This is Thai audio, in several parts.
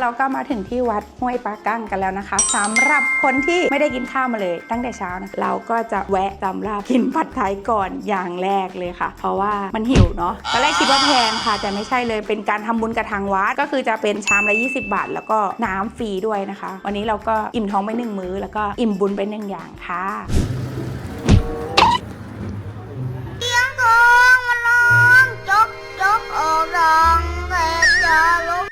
เราก็มาถึงที่วัดห้วยปลากั้งกันแล้วนะคะสำหรับคนที่ไม่ได้กินข้าวมาเลย ตั้งแต่เช้านะเราก็จะแวะสำหรับกินผัดไทยก่อนอย่างแรกเลยค่ะ เพราะว่ามันหิวเนาะตอนแรกคิดว่าแพงค่ะ แต่ไม่ใช่เลยเป็นการทำบุญกับทางวัดก็คือจะเป็นชามละ 20 บาท แล้วก็น้ำฟรีด้วยนะคะ วันนี้เราก็อิ่มท้องไปหนึ่งมื้อ แล้วก็อิ่มบุญไปหนึ่งอย่างค่ะเสียงทองมันร้องจกจกออกดังแต่จะลุก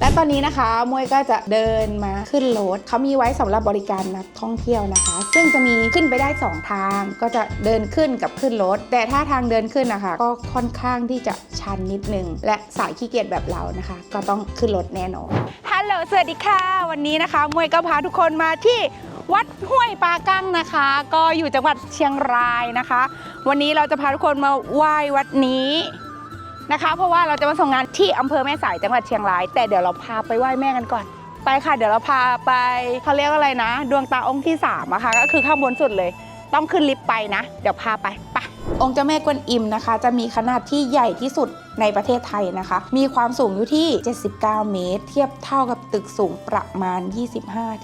และตอนนี้นะคะมวยก็จะเดินมาขึ้นรถเขามีไว้สำหรับบริการนักท่องเที่ยวนะคะ ซึ่งจะมีขึ้นไปได้ 2 ทางก็จะเดินขึ้นกับขึ้นรถแต่ถ้าทางเดินขึ้นนะคะ ก็ค่อนข้างที่จะชันนิดนึง และสายขี้เกียจแบบเรานะคะ ก็ต้องขึ้นรถแน่นอนฮัลโหลสวัสดีค่ะ วันนี้นะคะ มวยก็พาทุกคนมาที่วัดห้วยปากั้งนะคะ ก็อยู่จังหวัดเชียงรายนะคะ วันนี้เราจะพาทุกคนมาไหว้วัดนี้ นะคะ เพราะว่าเราจะมาส่งงานที่อำเภอแม่สายจังหวัดเชียงราย แต่เดี๋ยวเราพาไปไหว้แม่กันก่อน ไปค่ะ เดี๋ยวเราพาไปเขาเรียกอะไรนะ ดวงตาองค์ที่3อะค่ะก็คือข้างบนสุดเลย ต้องขึ้นลิฟต์ไปนะ เดี๋ยวพาไป องค์เจ้าแม่กวนอิมนะคะ จะมีขนาดที่ใหญ่ที่สุดในประเทศไทยนะคะ มีความสูงอยู่ที่ 79 เมตร เทียบเท่ากับตึกสูงประมาณ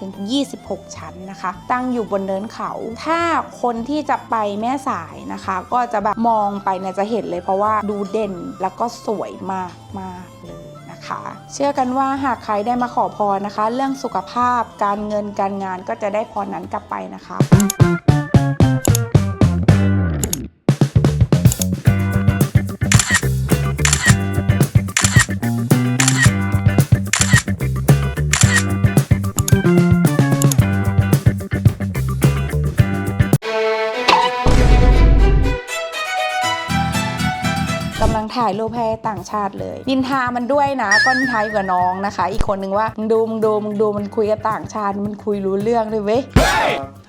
25-26 ชั้นนะคะ ตั้งอยู่บนเนินเขา ถ้าคนที่จะไปแม่สายนะคะ ก็จะแบบมองไปเนี่ยจะเห็นเลยเพราะว่าดูเด่นแล้วก็สวยมากมากเลยนะคะ เชื่อกันว่าหากใครได้มาขอพรนะคะ เรื่องสุขภาพการเงินการงานก็จะได้พรนั้นกลับไปนะคะ รูปให้ต่างชาติเลยนินทามันด้วยนะก็นินทาอยู่กับน้องนะคะ อีกคนนึงว่ามึงดูมึงดูมึงดูมันคุยกับต่างชาติมันคุยรู้เรื่องเลยเว้ย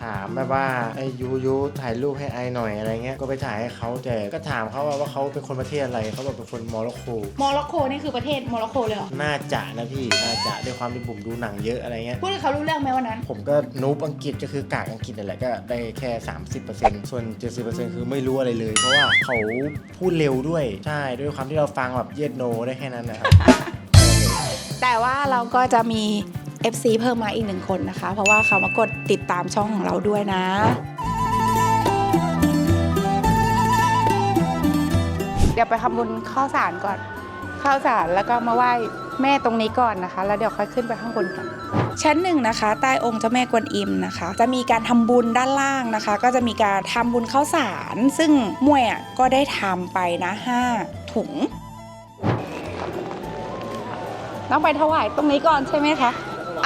ถามแบบว่าไอ้ยูยูถ่ายรูปให้ไอหน่อยอะไรเงี้ยก็ไปถ่ายให้เขาแต่ก็ถามเขาว่าว่าเขาเป็นคนประเทศอะไรเขาบอกเป็นคนโมร็อกโกโมร็อกโกนี่คือประเทศโมร็อกโกเลยเหรอน่าจะนะพี่น่าจะด้วยความที่ผมดูหนังเยอะอะไรเงี้ยพูดให้เขารู้เรื่องไหมวันนั้น ผมก็นูบอังกฤษก็คือกากอังกฤษนั่นแหละก็ได้แค่ 30%ส่วน 70%คือไม่รู้อะไรเลย เพราะว่าเขาพูดเร็วด้วยใช่ด้วยความที่เราฟังแบบเยดโนได้แค่นั้นนะครับแต่ว่าเราก็จะมี FC เพิ่มมาอีกหนึ่งคนนะคะ เพราะว่าเขามากดติดตามช่องของเราด้วยนะเดี๋ยวไปทำบุญข้าวสารก่อน ข้าวสารแล้วก็มาไหว้แม่ตรงนี้ก่อนนะคะ แล้วเดี๋ยวค่อยขึ้นไปข้างบนกันชั้นหนึ่งนะคะ ใต้องค์เจ้าแม่กวนอิมนะคะ จะมีการทำบุญด้านล่างนะคะ ก็จะมีการทำบุญข้าวสาร ซึ่งมวยอะก็ได้ทำไปนะ5ถุง ต้องไปถวายตรงนี้ก่อนใช่ไหมคะ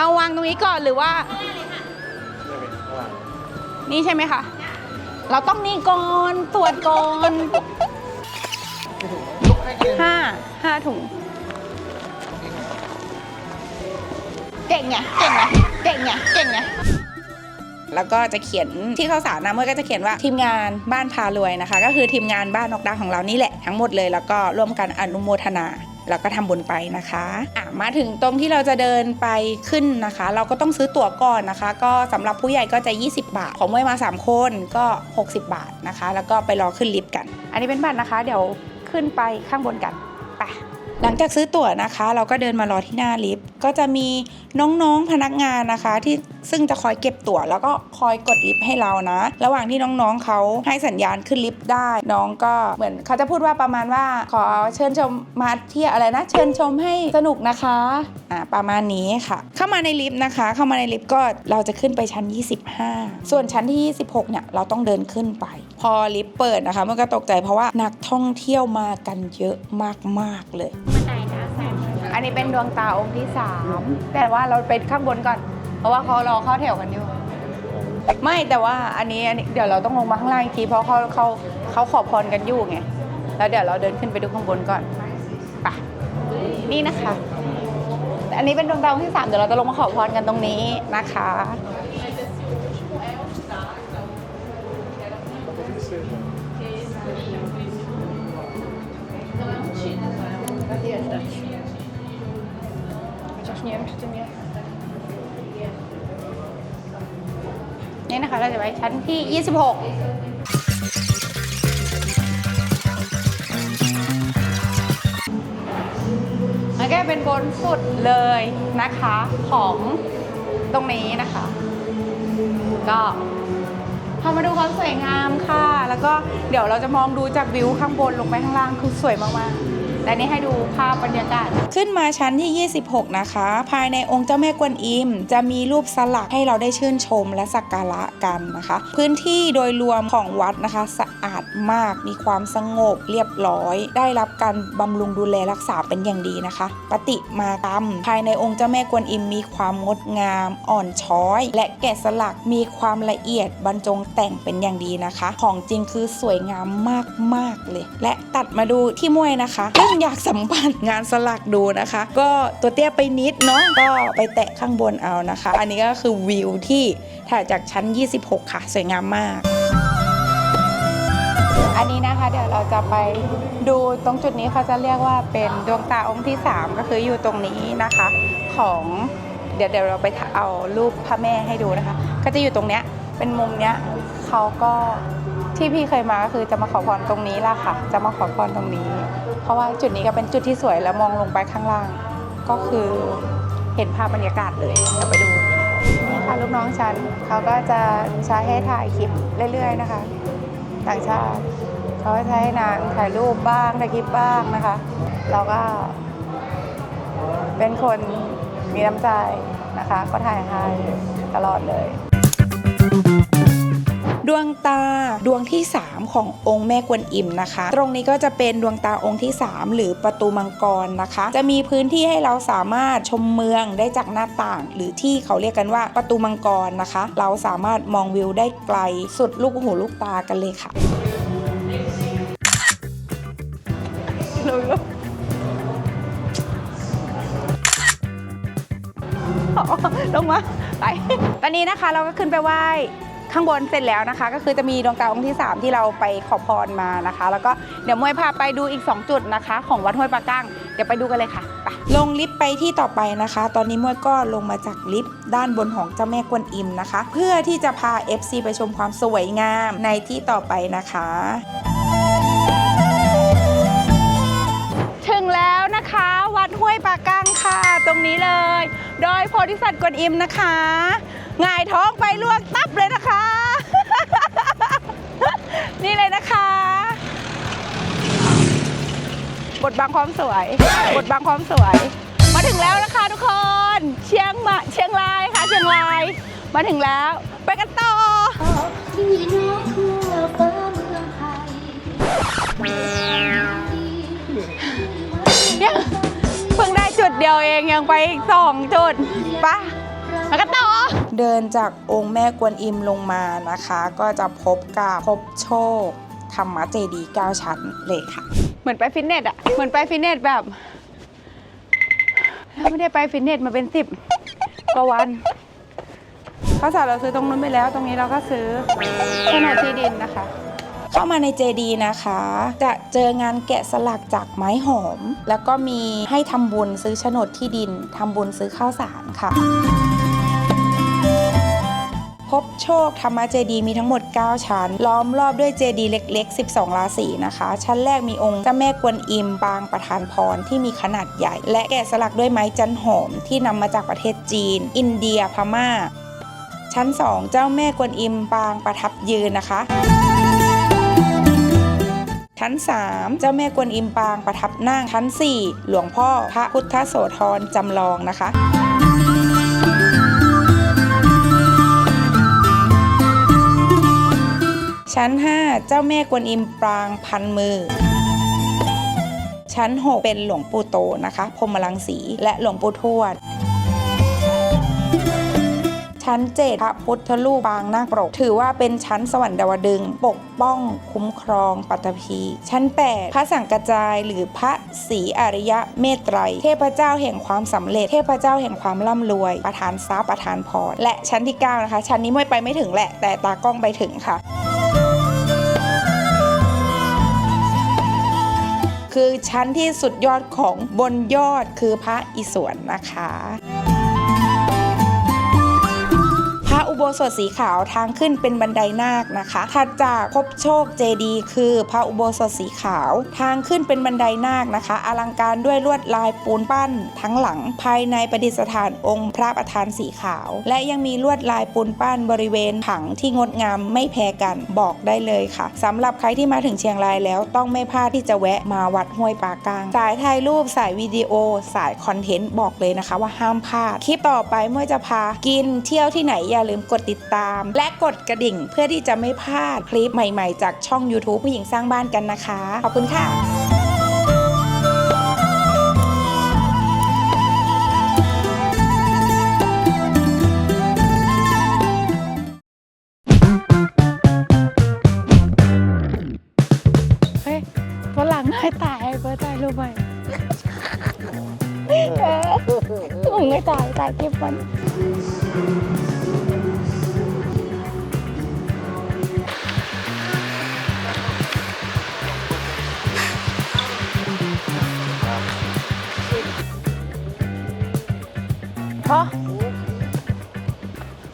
เอาวางตรงนี้ก่อนหรือว่า นี่ใช่ไหมคะ เราต้องนี่ก่อนตรวจก่อนห้าห้าถุง เก่งไงเก่งไงเก่งไงเก่งไงแล้วก็จะเขียนที่ข้าวสารนะเมื่อก็จะเขียนว่าทีมงานบ้านพารวยนะคะ ก็คือทีมงานบ้านนกดาวของเรานี่แหละทั้งหมดเลย แล้วก็ร่วมกันอนุโมทนา แล้วก็ทำบุญไปนะคะอะมาถึงตรงที่เราจะเดินไปขึ้นนะคะ เราก็ต้องซื้อตั๋วก่อนนะคะ ก็สำหรับผู้ใหญ่ก็จะ 20 บาทของมวยมา 3 คนก็ 60 บาทนะคะ แล้วก็ไปรอขึ้นลิฟต์กัน อันนี้เป็นบัตรนะคะ เดี๋ยวขึ้นไปข้างบนกัน หลังจากซื้อตั๋วนะคะ เราก็เดินมารอที่หน้าลิฟต์ก็จะมีน้องๆพนักงานนะคะ ที่ซึ่งจะคอยเก็บตั๋วแล้วก็คอยกดลิฟต์ให้เรานะ ระหว่างที่น้องๆเขาให้สัญญาณขึ้นลิฟต์ได้ น้องก็เหมือนเขาจะพูดว่าประมาณว่าขอเชิญชมมาเที่ยวอะไรนะเชิญชมให้สนุกนะคะอ่าประมาณนี้ค่ะ เข้ามาในลิฟต์นะคะ เข้ามาในลิฟต์ก็เราจะขึ้นไปชั้น 25 ส่วนชั้นที่ 26เนี่ยเราต้องเดินขึ้นไป พอลิฟต์เปิดนะคะ มันก็ตกใจเพราะว่านักท่องเที่ยวมากันเยอะมากๆเลยอันนี้เป็นดวงตาองค์ที่ 3 แต่ว่าเราไปข้างบนก่อน เพราะว่าเขารอเข้าแถวกันอยู่ ไม่แต่ว่าอันนี้อันนี้เดี๋ยวเราต้องลงมาข้างล่างอีกทีเพราะเขาเขาเขาขอพรกันอยู่ไง แล้วเดี๋ยวเราเดินขึ้นไปดูข้างบนก่อนไปนี่นะคะ อันนี้เป็นดวงตาองค์ที่ 3 เดี๋ยวเราจะลงมาขอพรกันตรงนี้นะคะ นี่นะคะเราจะไปชั้นที่ 26นยเป็นบนสุดเลยนะคะของตรงนี้นะคะ ก็ พามาดูความสวยงามค่ะ แล้วก็เดี๋ยวเราจะมองดูจากวิวข้างบนลงไปข้างล่างคือสวยมากๆ และนี่ให้ดูภาพบรรยากาศ ขึ้นมาชั้นที่ 26 นะคะ ภายในองค์เจ้าแม่กวนอิม จะมีรูปสลักให้เราได้ชื่นชมและสักการะกันนะคะ พื้นที่โดยรวมของวัดนะคะ สะอาดมากมีความสงบเรียบร้อย ได้รับการบำรุงดูแลรักษาเป็นอย่างดีนะคะ ปฏิมากรรม ภายในองค์เจ้าแม่กวนอิมมีความงดงาม อ่อนช้อย และแกะสลักมีความละเอียดบรรจงแต่งเป็นอย่างดีนะคะ ของจริงคือสวยงามมากๆเลย และตัดมาดูที่มวยนะคะซึ่งอยากสัมผัสงานสลักดูนะคะ ก็ตัวเตี้ยไปนิดเนาะก็ไปแตะข้างบนเอานะคะ อันนี้ก็คือวิวที่ถ่ายจากชั้น 26 ค่ะ สวยงามมาก อันนี้นะคะเดี๋ยวเราจะไปดูตรงจุดนี้เขาจะเรียกว่าเป็นดวงตาองค์ที่ 3 ก็คืออยู่ตรงนี้นะคะของเดี๋ยวเดี๋ยวเราไปเอารูปพระแม่ให้ดูนะคะ ก็จะอยู่ตรงเนี้ยเป็นมุมเนี้ยเขาก็ที่พี่เคยมาก็คือจะมาขอพรตรงนี้ล่ะค่ะ จะมาขอพรตรงนี้ ราะว่าจุดนี้ก็เป็นจุดที่สวยแล้วมองลงไปข้างล่าง ก็คือเห็นภาพบรรยากาศเลยเดี๋ยวไปดูนี่ค่ะลูกน้องฉันเขาก็จะใช้ให้ถ่ายคลิปเรื่อย ๆ นะคะ ต่างชาติเขาใช้ให้นางถ่ายรูปบ้างถ่ายคลิปบ้างนะคะ เราก็ เป็นคนมีน้ำใจนะคะ ก็ถ่ายให้ตลอดเลย ดวงตาดวงที่ 3 ขององค์แม่กวนอิมนะคะ ตรงนี้ก็จะเป็นดวงตาองค์ที่ 3 หรือประตูมังกรนะคะ จะมีพื้นที่ให้เราสามารถชมเมืองได้จากหน้าต่าง หรือที่เขาเรียกกันว่าประตูมังกรนะคะ เราสามารถมองวิวได้ไกลสุดลูกหูลูกตากันเลยค่ะลงมาไป ตอนนี้นะคะเราก็ขึ้นไปไหว้ ข้างบนเสร็จแล้วนะคะ ก็คือจะมีดวงตาองค์ที่ 3 ที่เราไปขอพรมานะคะ แล้วก็เดี๋ยวมวยพาไปดูอีก 2 จุดนะคะ ของวัดห้วยปลาก้างเดี๋ยวไปดูกันเลยค่ะไปลงลิฟต์ไปที่ต่อไปนะคะ ตอนนี้มวยก็ลงมาจากลิฟต์ด้านบนของเจ้าแม่กวนอิมนะคะ เพื่อที่จะพา FC ไปชมความสวยงามในที่ต่อไปนะคะถึงแล้วนะคะ วัดห้วยปากังค่ะ ตรงนี้เลย โดยโพธิสัตว์กวนอิมนะคะหงายท้องไปลวกตับเลยนะคะ นี่เลยนะคะบทบางความสวยบทบางความสวย มาถึงแล้วนะคะทุกคน เชียงมาเชียงรายค่ะเชียงราย มาถึงแล้ว ไปกันต่อที่น้องทั่วฟ้าเมืองไทยยังเพิ่งได้จุดเดียวเองยังไปอีกสองจุดปะมากันต่อ เดินจากองค์แม่กวนอิมลงมานะคะ ก็จะพบกับพบโชค ธรรมเจดีย์9ชั้นเลยค่ะ เหมือนไปฟิตเนสอะเหมือนไปฟิตเนสแบบเราไม่ได้ไปฟิตเนสมาเป็นสิบกว่าวันข้าวสารเราซื้อตรงนู้นไปแล้ว ตรงนี้เราก็ซื้อโฉนดที่ดินนะคะ เข้ามาในเจดีย์นะคะ จะเจองานแกะสลักจากไม้หอม แล้วก็มีให้ทำบุญซื้อโฉนดที่ดินทำบุญซื้อข้าวสารค่ะ พบโชคธรรมเจดีมีทั้งหมด 9 ชั้น ล้อมรอบด้วยเจดีเล็ก ๆ 12 ราศีนะคะ ชั้นแรกมีองค์เจ้าแม่กวนอิมปางประธานพรที่มีขนาดใหญ่ และแกะสลักด้วยไม้จันหอมที่นำมาจากประเทศจีน อินเดียพม่า ชั้น 2 เจ้าแม่กวนอิมปางประทับยืนนะคะชั้น 3 เจ้าแม่กวนอิมปางประทับนั่งชั้น 4 หลวงพ่อพระพุทธโสธรจำลองนะคะ ชั้น 5 เจ้าแม่กวนอิมปรางพันมือ ชั้น 6 เป็นหลวงปู่โตนะคะพรมลังสีและหลวงปู่ทวด ชั้น 7 พระพุทธรูปปางนาคปรก ถือว่าเป็นชั้นสวรรค์ดาวดึง ปกป้องคุ้มครองปัตตภี ชั้น 8 พระสังกจายหรือพระศรีอริยะเมตไตร เทพเจ้าแห่งความสำเร็จ เทพเจ้าแห่งความร่ำรวย ประธานทรัพย์ประธานพร และชั้นที่ 9 นะคะ ชั้นนี้ไม่ไปไม่ถึงแหละ แต่ตากล้องไปถึงค่ะ คือชั้นที่สุดยอดของบนยอดคือพระอิศวรนะคะ โบโบสถสีขาวทางขึ้นเป็นบันไดนาคนะคะ ถัดจากพบโชคเจดีคือพระอุโบสถสีขาว ทางขึ้นเป็นบันไดนาคนะคะ อลังการด้วยลวดลายปูนปั้นทั้งหลัง ภายในประดิษฐานองค์พระประธานสีขาว และยังมีลวดลายปูนปั้นบริเวณผังที่งดงามไม่แพ้กันบอกได้เลยค่ะสำหรับใครที่มาถึงเชียงรายแล้วต้องไม่พลาดที่จะแวะมาวัดห้วยปากางสายถ่ายรูปสายวิดีโอ สายคอนเทนต์บอกเลยนะคะ ว่าห้ามพลาดคลิปต่อไปเมื่อจะพากินเที่ยวที่ไหนอย่าลืมกดติดตาม และกดกระดิ่งเพื่อที่จะไม่พลาดคลิปใหม่ๆ จากช่อง YouTube ผู้หญิงสร้างบ้านกันนะคะ ขอบคุณค่ะเฮ้ยฝรั่งให้ตายเบิร์ตายรู้ไหมมึงไม่ตายตายคลิปมัน 好。